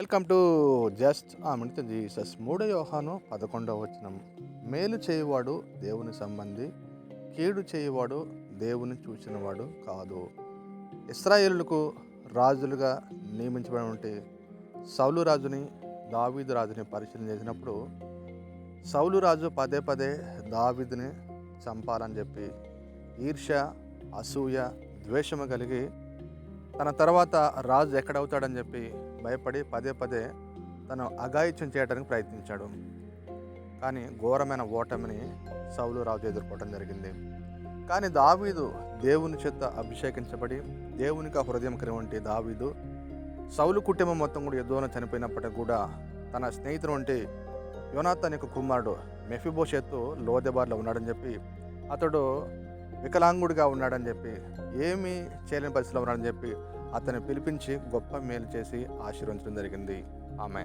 Welcome to just a minute Jesus. మూడో యోహాను పదకొండవ వచనం. మేలు చేయువాడు దేవుని సంబంధి కీడు చేయువాడు దేవుని చూసినవాడు కాదు. ఇస్రాయేలులకు రాజులుగా నియమించబడి సౌలు రాజుని దావీదు రాజుని పరిశీలన చేసినప్పుడు సౌలు రాజు పదే పదే దావీదుని చంపాలని చెప్పి ఈర్ష్య అసూయ ద్వేషము కలిగి తన తర్వాత రాజు ఎక్కడవుతాడని చెప్పి భయపడి పదే పదే తను అఘాయిత్యం చేయడానికి ప్రయత్నించాడు. కానీ ఘోరమైన ఓటమిని సౌలు రాజు ఎదుర్కోవడం జరిగింది. కానీ దావీదు దేవుని చేత అభిషేకించబడి దేవునికి ఆ హృదయం కలిగి వంటి దావీదు సౌలు కుటుంబం మొత్తం కూడా యుద్ధంలో చనిపోయినప్పటికీ కూడా తన స్నేహితుడు వంటి యోనాథన్ యొక్క కుమారుడు మెఫిబోషెత్తు లోదెబార్లో ఉన్నాడని చెప్పి అతడు వికలాంగుడిగా ఉన్నాడని చెప్పి ఏమీ చేయలేని పరిస్థితిలో ఉన్నాడని చెప్పి అతన్ని పిలిపించి గొప్ప మేలు చేసి ఆశీర్వదించడం జరిగింది. ఆమె